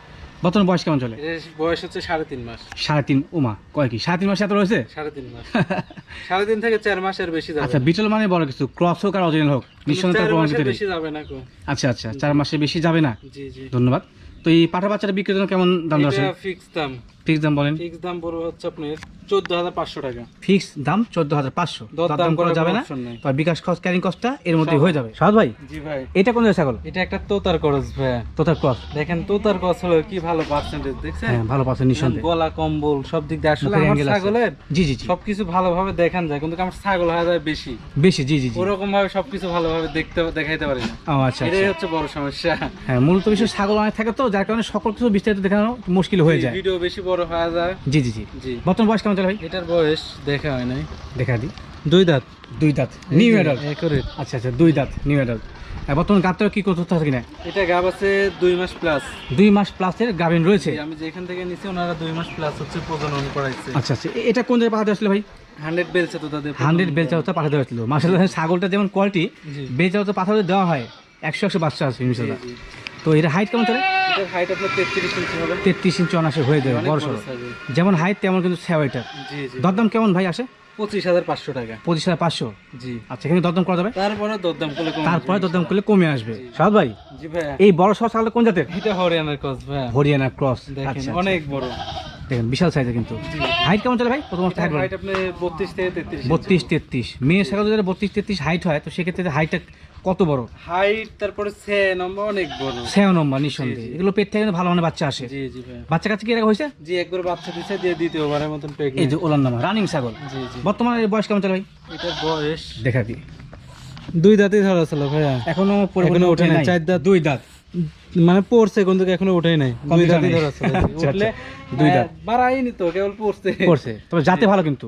বর্তমান বয়স কেমন চলে? বয়স হচ্ছে সাড়ে তিন মাস। সাড়ে তিন ওমা কয় কি? সাড়ে তিন মাসে এত রয়েছে? সাড়ে তিন মাস। [LAUGHS] সাড়ে তিন থেকে চার মাসের বেশি যাবে। আচ্ছা বিটল মানে বড় কিছু ক্রস হোক আর অরিজিনাল হোক নিঃসন্দেহে মাসের বেশি যাবে না আচ্ছা আচ্ছা চার মাসে বেশি যাবে না? জি জি। ধন্যবাদ। তো এই পাঠা বাচ্চাটা বিক্রির জন্য কেমন দাম এটা ফিক্স দাম। ফিক্স দাম বলেন। ফিক্স দাম পড়বে হচ্ছে আপনার চোদ্দ হাজার পাঁচশো টাকা। ফিক্স দাম চোদ্দ হাজার পাঁচশো। দর দাম দাম করা যাবে না। তো বিকাশ খরচ ক্যারিং কস্টটা এর মধ্যে হয়ে যাবে। সাদ ভাই জি ভাই। এটা কোন ছাগল? এটা একটা তোতার করস ভাইয়া তো তার ক্রস। দেখেন তোতার হলো কি ভালো পার্সেন্টেজ দেখছেন? হ্যাঁ ভালো নিঃসন্দেহে। গলা কম্বল সব দিক দিয়ে আসলে আমার ছাগলের জি জি জি। সবকিছু ভালোভাবে দেখান যায় কিন্তু আমার ছাগল হয়ে যায় বেশি। বেশি জি জি জি। ওরকম ভাবে সবকিছু ভালোভাবে দেখতে দেখাইতে পারি না। ও আচ্ছা এটাই আচ্ছা। হচ্ছে বড় সমস্যা। হ্যাঁ মূলত বিষয় ছাগল অনেক থাকে তো যার কারণে সকল কিছু বিস্তারিত দেখানো মুশকিল হয়ে যায়। ভিডিও বেশি বড় যায়। জি জি জি। জি। বর্তমান বয়স কেমন চলে ভাই? এটার বয়স দেখা হয় নাই। দেখা দিই দুই দাঁত। দুই দাঁত। নিউ অ্যাডাল্ট আচ্ছা আচ্ছা দুই দাঁত নিউ অ্যাডাল্ট বর্তমান কি করতে থাকে কিনা? এটা গাব আছে দুই মাস প্লাস দুই মাস প্লাসের গাভিন রয়েছে? আমি যেখান থেকে নিছি ওনারা দুই মাস প্লাস হচ্ছে প্রজনন করাইছে। আচ্ছা আচ্ছা এটা কোন জায়গায় পাঠাতে আসলে ভাই? হান্ড্রেড বেলছে তো তাদের হান্ড্রেড বেলচা হতে পাঠাতে ছাগলটা যেমন কোয়ালিটি। বেলচা হতে পাঠাতে দেওয়া হয়। একশো একশো বাচ্চা আছে ইনশাল্লাহ। তো এটা হাইট কেমন চলে এটার হাইট আপনার তেত্রিশ ইঞ্চি হবে। তেত্রিশ ইঞ্চি অনাসে হয়ে যাবে বড় সড়ো। যেমন হাইট তেমন কিন্তু সেওয়াইটার দরদাম কেমন ভাই আসে? পঁচিশ হাজার পাঁচশো টাকা। পঁচিশ হাজার পাঁচশো? জি। আচ্ছা এখানে দরদাম করা যাবে? তারপরে দরদাম করলে তারপরে দরদাম করলে কমে আসবে। সাদ ভাই জি এই বড় সড়ো ছাগলটা কোন জাতের? এটা হরিয়ানার ভাইয়া হরিয়ানা ক্রস আচ্ছা অনেক বড়। দেখেন বিশাল সাইজের কিন্তু। হাইট কেমন চলে ভাই? প্রথম হাইট হাইট আপনি বত্রিশ থেকে তেত্রিশ বত্রিশ তেত্রিশ। মেয়ে ছাগল যদি বত্রিশ তেত্রিশ হাইট হয় তো সেক্ষেত্রে হাইটটা কত বড়? হাইট তারপরে নম্বর অনেক বড়। সেও নম্বর নিঃসন্দেহে। এগুলো পেট থেকে ভালো মানে বাচ্চা আসে। জি জি ভাই বাচ্চা কাছে কি এরকম হয়েছে? জি একবার বাচ্চা দিছে দিয়ে দ্বিতীয়বারের মতন এই যে ওলার নামা রানিং ছাগল। জি জি। বর্তমানে এর বয়স কেমন চলে ভাই? এটার বয়স দেখা দিই দুই দাঁতই ধরা ছিল ভাইয়া। এখনও এখনও ওঠে না চার দাঁত। দুই দাঁত। মানে পড়ছে কিন্তু এখনও ওঠেই নাই। দুই দাঁতই আচ্ছা, উঠলে আচ্ছা। দুই দাঁত। বাড়াইনি তো কেবল পড়ছে। পড়ছে। তবে জাতে ভালো কিন্তু।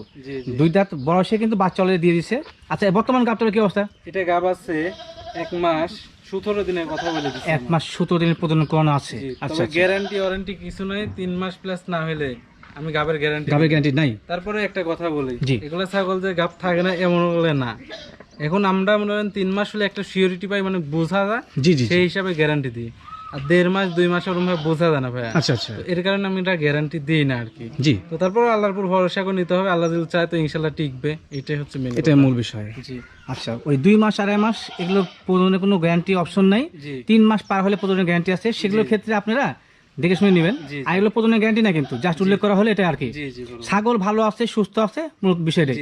দুই দাঁত বয়সে কিন্তু বাচ্চা অলরেডি দিয়ে দিছে। আচ্ছা বর্তমান গাবটার কি অবস্থা? এটা গাব আছে এক মাস সতেরো দিনের কথা বলে এক মাস সতেরো দিনের প্রজনন করানো আছে। আচ্ছা গ্যারান্টি ওয়ারেন্টি কিছু নয় তিন মাস প্লাস না হলে আমি গাবের গ্যারান্টি গাবের গ্যারান্টি নাই। তারপরে একটা কথা বলি। এগুলা ছাগল যে গাব থাকে না এমন হলে না। এখন আমরা মনে করেন তিন মাস হলে একটা সিওরিটি পাই মানে বোঝা যায় জি জি জি। সেই হিসাবে গ্যারান্টি দিই। আর দেড় মাস দুই মাস ওরকম ভাবে বোঝা যায় না ভাইয়া। আচ্ছা আচ্ছা। এর কারণে আমি এটা গ্যারান্টি দিই না আর কি। জি। তো তারপর আল্লাহর উপর ভরসা করে নিতে হবে আল্লাহ যদি চায় তো ইনশাল্লাহ টিকবে। এটাই হচ্ছে মেন এটাই মূল বিষয়। জি। আচ্ছা ওই দুই মাস আড়াই মাস এগুলো প্রজনের কোনো গ্যারান্টি অপশন নাই। তিন মাস পার হলে প্রজনের গ্যারান্টি আছে। সেগুলোর ক্ষেত্রে আপনারা দেখে শুনে নেবেন। আর এগুলো প্রজনের গ্যারান্টি না কিন্তু। জাস্ট উল্লেখ করা হলে এটা আর কি। ছাগল ভালো আছে সুস্থ আছে মূল বিষয়টাই।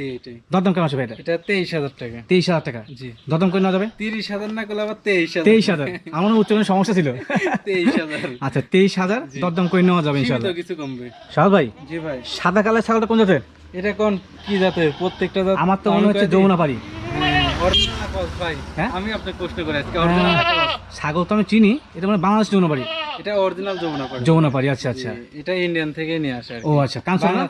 দরদাম কেমন আছে এটা? তেইশ হাজার টাকা। তেইশ হাজার টাকা। দরদাম করে নেওয়া যাবে? তিরিশ হাজার না করলে আবার তেইশ তেইশ হাজার। আমার উচ্চারণের সমস্যা ছিল। [LAUGHS] তেইশ হাজার। আচ্ছা তেইশ হাজার দরদাম করে নেওয়া যাবে কিছু কমবে। সাহাদ ভাই জি ভাই। সাদা কালার ছাগলটা কোন জাতের? এটা কোন? কি জাতের? প্রত্যেকটা জাত আমার তো মনে হচ্ছে যমুনা পারি হ্যাঁ, হ্যাঁ? আমি আপনাকে প্রশ্ন করে আজকে ছাগল তো আমি চিনি এটা মানে বাংলাদেশ যমুনা পারি এটা অরিজিনাল যমুনা পাড়ি। যমুনা পারি আচ্ছা আচ্ছা। এটা ইন্ডিয়ান থেকে নিয়ে আসে ও আচ্ছা না?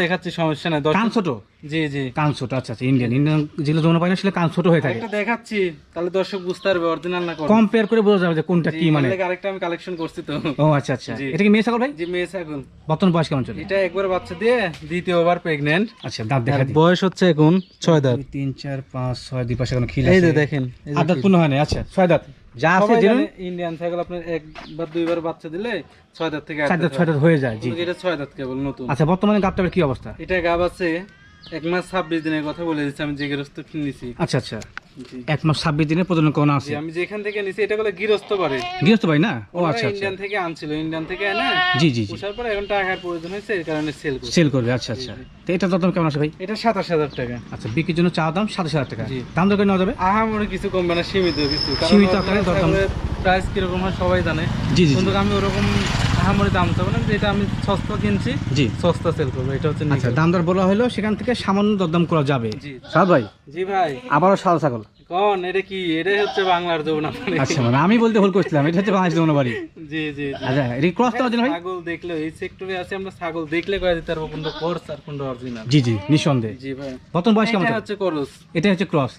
দেখাচ্ছি সমস্যা নাই। দশ কান ছোট জি জি। কান ছোট আচ্ছা আচ্ছা ইন্ডিয়ান ইন্ডিয়ান যেগুলো যমুনা পারি না সেগুলো কান ছোট হয়ে থাকে। একটা দেখাচ্ছি তাহলে দর্শক বুঝতে পারবে অরিজিনাল না কম্পেয়ার করে বোঝা যাবে যে কোনটা কি মানে। আরেকটা আমি কালেকশন করছি তো। ও আচ্ছা আচ্ছা। এটা কি মেয়ে ছাগল ভাই? জি মেয়ে ছাগল। বর্তমান বয়স কেমন চলে? এটা একবার বাচ্চা দিয়ে দ্বিতীয়বার প্রেগনেন্ট আচ্ছা দাঁত দেখা বয়স হচ্ছে এখন ছয় দাঁত। দুই, তিন চার পাঁচ ছয় দুই পাশে খিল আছে যে দেখেন এই যে আট দাঁত পূর্ণ হয় না আচ্ছা দাঁত। যা আছে জেনুইন ইন্ডিয়ান ছাগল আপনার একবার দুইবার বাচ্চা দিলে ছয় দাঁত থেকে আট দাঁত দাঁত ছয় দাঁত হয়ে যায় জি এটা 6 দাঁত কেবল নতুন। আচ্ছা বর্তমানে গাবটার কি অবস্থা? এটা গাব আছে এক মাস ছাব্বিশ দিনের কথা বলে দিচ্ছি আমি যে গৃহস্থ কিনেছি আচ্ছা আচ্ছা। এক মাস ছাব্বিশ দিনে প্রজনন করানো আছে? আমি যেখান থেকে নিছি এটা বলে গৃহস্থ বাড়ি। গৃহস্থ ভাই না? ও আচ্ছা আচ্ছা। ইন্ডিয়ান থেকে আনছিল ইন্ডিয়ান থেকে এনে জি জি পোষার পরে এখন টাকার প্রয়োজন হয়েছে এই কারণে সেল করছি। সেল করবে আচ্ছা আচ্ছা। তো এটা দাম কেমন আছে ভাই? এটা সাতাশ হাজার টাকা। আচ্ছা বিক্রির জন্য চা দাম সাতাশ হাজার টাকা। দাম দর করে নেওয়া যাবে? আহামরি কিছু কমবে না সীমিত কিছু। সীমিত আকারে দরদাম। প্রাইস কীরকম হয় সবাই জানে। জি জি আমি ওরকম আহামরি দাম চাবো না যেটা আমি সস্তা কিনছি জি। সস্তা সেল করব এটা হচ্ছে আচ্ছা দাম দর বলা হলো সেখান থেকে সামান্য দরদাম করা যাবে। জি। সাদ ভাই? জি ভাই। আবারও সাদা ছাগল। কোন এটা কি? এটাই হচ্ছে বাংলার। আচ্ছা মানে আমি বলতে ভুল করছিলাম এটা হচ্ছে বাংলাদেশ জি জি আচ্ছা এটা ক্রস করার জন্য ভাই? ছাগল দেখলে এই সেক্টরে আছে আমরা ছাগল দেখলে কয়ে দিতে পারব কোনটা কোর্স আর কোনটা অরিজিনাল জি জি নিঃসন্দেহে। জি ভাই। বয়স কেমন এটা হচ্ছে করস এটা হচ্ছে ক্রস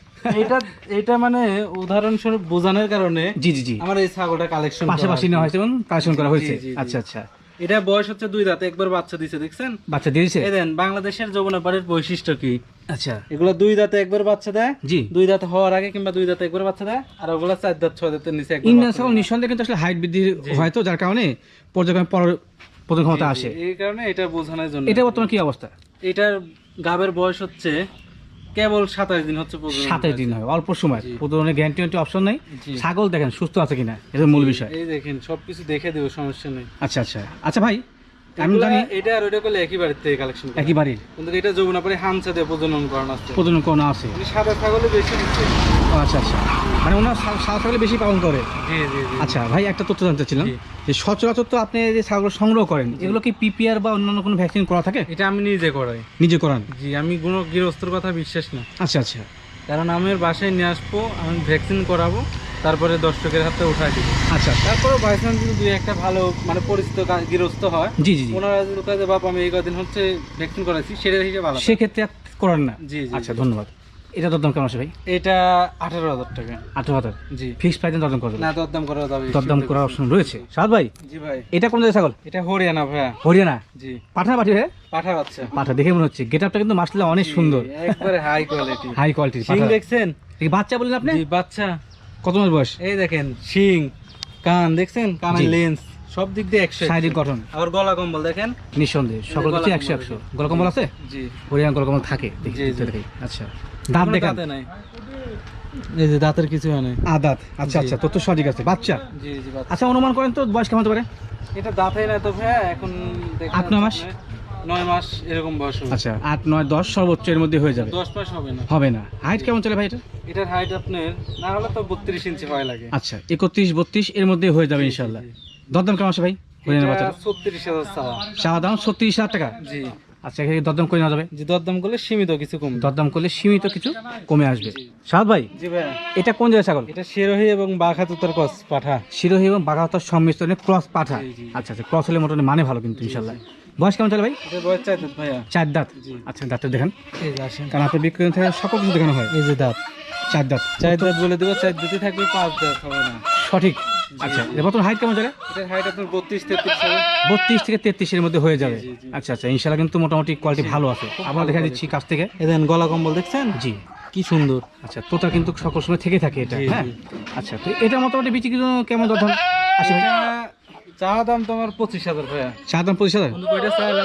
এটা এটা মানে উদাহরণস্বরূপ বোঝানোর কারণে জি জি জি। আমার এই ছাগলটা কালেকশন পাশাপাশি নেওয়া হয়েছে। এবং কালেকশন করা হয়েছে। আচ্ছা আচ্ছা। এটা বয়স হচ্ছে দুই দাঁত একবার বাচ্চা দিছে দেখছেন? বাচ্চা দিয়েছে? এই দেন বাংলাদেশের যমুনা পাড়ির বৈশিষ্ট্য কি? আচ্ছা। এগুলো দুই দাঁতে একবার বাচ্চা দেয় জি। দুই দাঁত হওয়ার আগে কিংবা দুই দাঁতে একবার বাচ্চা দেয় আর ওগুলো চার দাঁত ছয় দাঁতের নিচে একবার ইন্ডিয়ান ছাগল নিঃসন্দেহে কিন্তু আসলে হাইট বৃদ্ধি হয় তো যার কারণে পর্যায়ক্রমে পর প্রথম ক্ষমতা আসে। এই কারণে এটা বোঝানোর জন্য। এটা বর্তমানে কি অবস্থা? এটার গাবের বয়স হচ্ছে কেবল সাতাশ দিন হচ্ছে প্রজনন সাতাশ দিন হয় অল্প সময়। প্রজননের গ্যারান্টি ওয়ান্টি অপশন নেই। ছাগল দেখেন সুস্থ আছে কিনা এটা মূল বিষয়। এই দেখেন সবকিছু দেখে দেবো সমস্যা নেই। আচ্ছা আচ্ছা। আচ্ছা ভাই আমি জানি এটা আর ওটা করলে একই থেকে কালেকশন একই বাড়ির? কিন্তু এটা যমুনা পাড়ি হামসা দিয়ে প্রজনন করানো আছে। প্রজনন কোনো আছে। সাদা ছাগলে বেশি দিচ্ছে আচ্ছা আচ্ছা। মানে ওনার ছাগলে বেশি পালন করে? জি আচ্ছা ভাই একটা তথ্য জানতে চাচ্ছিলাম। যে সচরাচর তো আপনি যে ছাগল সংগ্রহ করেন এগুলো কি পিপিআর বা অন্যান্য কোনো ভ্যাকসিন করা থাকে? এটা আমি নিজে করাই। নিজে করান? জি আমি কোনো গৃহস্থর কথা বিশ্বাস না। আচ্ছা আচ্ছা। কারণ আমি বাসায় নিয়ে আসব আমি ভ্যাকসিন করাবো তারপরে দর্শকের হাতে উঠাই দিব। আচ্ছা তারপরে বাইচান্স যদি দুই একটা ভালো মানে পরিচিত গৃহস্থ হয় জি জি ওনারা যদি কাজে বাপ আমি এই কদিন হচ্ছে ভ্যাকসিন করাইছি সেটা হিসেবে ভালো সেক্ষেত্রে করেন না? জি। আচ্ছা ধন্যবাদ। এটা দরদাম কেমন আছে ভাই? এটা আঠারো হাজার টাকা। আঠারো হাজার? জি। ফিক্স প্রাইস দরদাম করা না দরদাম করা যাবে দরদাম করার অপশন রয়েছে। সাদ ভাই জি ভাই। এটা কোন জায়গায় ছাগল? এটা হরিয়ানা ভাইয়া। হরিয়ানা? জি। পাঠানা পাঠি হ্যাঁ পাঠা বাচ্চা পাঠা দেখে মনে হচ্ছে। গেট আপটা কিন্তু মাসলে অনেক সুন্দর। একবারে হাই কোয়ালিটি হাই কোয়ালিটির শিং পাঠা দেখছেন? বাচ্চা বললেন আপনি? জি বাচ্চা। কত মাস বয়স? এই দেখেন সিং কান দেখছেন? কানের লেন্স সব দিক দিয়ে একশো শারীরিক গঠন। আবার গলা কম্বল দেখেন? নিঃসন্দেহে সকল গলা কিছু একশো কম্বল একশো। গলকম্বল আছে? জি। হরিয়ানা গলকম্বল থাকে। দেখি জি, জি। আচ্ছা। দাঁত দেখান। নাই। এই যে দাঁতের কিছু হয় নাই। আদাত আচ্ছা আচ্ছা তোর তো সঠিক আছে। বাচ্চা? জি জি বাচ্চা। আচ্ছা অনুমান করেন তো বয়স কেমন হতে পারে? এটা দাঁতেই না তো ভাইয়া এখন আট নয় মাস? নয় মাস এরকম বয়স হবে। আচ্ছা আট নয় দশ সর্বোচ্চ এর মধ্যে হয়ে যাবে। দশ মাস হবে না। হবে না। হাইট কেমন চলে ভাই এটা? এটার হাইট আপনার না হলে তো বত্রিশ ইঞ্চি হয় লাগে। আচ্ছা একত্রিশ বত্রিশ এর মধ্যে হয়ে যাবে ইনশাল্লাহ দরদাম কেমন আছে ভাই? ছত্রিশ হাজার চাওয়া দাম ছত্রিশ হাজার টাকা। জি। আচ্ছা এখানে দরদাম করে নেওয়া যাবে? যে দরদাম করলে সীমিত কিছু কম দরদাম করলে সীমিত কিছু কমে আসবে। সাদ ভাই জি ভাইয়া। এটা কোন জায়গায় ছাগল? এটা শেরোহি এবং বাঘাতুতার কস পাঠা। শিরোহী এবং বাঘাহতার সংমিশ্রণে ক্রস পাঠা। আচ্ছা আচ্ছা ক্রস হলে মোটামুটি মানে ভালো কিন্তু ইনশাল্লাহ বয়স কেমন চলে ভাই? চাই ভাইয়া। চার দাঁত? আচ্ছা দাঁতটা দেখেন। কারণ আপনি বিক্রি থেকে সকল কিছু দেখানো হয়। এই যে দাঁত। চার দাঁত। চার দাঁত বলে দেবো চার দাঁতে থাকবে পাঁচ দাঁত হবে না। সঠিক। আচ্ছা বর্তমান হাইট কেমন চলে এটার হাইট আপনার বত্রিশ তেত্রিশ বত্রিশ থেকে তেত্রিশের মধ্যে হয়ে যাবে। আচ্ছা আচ্ছা ইনশাল্লাহ কিন্তু মোটামুটি কোয়ালিটি ভালো আছে। আপনার দেখা দিচ্ছি কাছ থেকে। এই দেন গলা কম্বল দেখছেন? জি। কি সুন্দর। আচ্ছা তোতা কিন্তু সকল সময় থেকে থাকে এটা হ্যাঁ? আচ্ছা তো এটা মোটামুটি বিক্রি কেমন দরদাম আচ্ছা চাওয়া দাম তোমার পঁচিশ হাজার ভাইয়া। চার দাম পঁচিশ হাজার?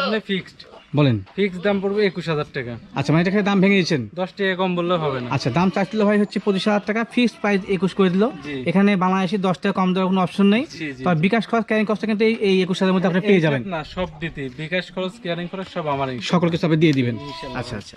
আপনি ফিক্সড বলেন। ফিক্সড দাম পড়বে একুশ হাজার টাকা। আচ্ছা মানে এটা দাম ভেঙে দিচ্ছেন দশ টাকা কম বললেও হবে না। আচ্ছা দাম চাচ্ছিল ভাই হচ্ছে পঁচিশ হাজার টাকা ফিক্সড প্রাইস একুশ করে দিল। এখানে বাংলাদেশে দশ টাকা কম দেওয়ার কোনো অপশন নেই। তবে বিকাশ খরচ ক্যারিং খরচটা কিন্তু এই- এই একুশ হাজারের মধ্যে আপনি পেয়ে যাবেন। না সব দিতে বিকাশ খরচ ক্যারিং খরচ সব আমার সকলকে সবাই দিয়ে দিবেন। আচ্ছা আচ্ছা।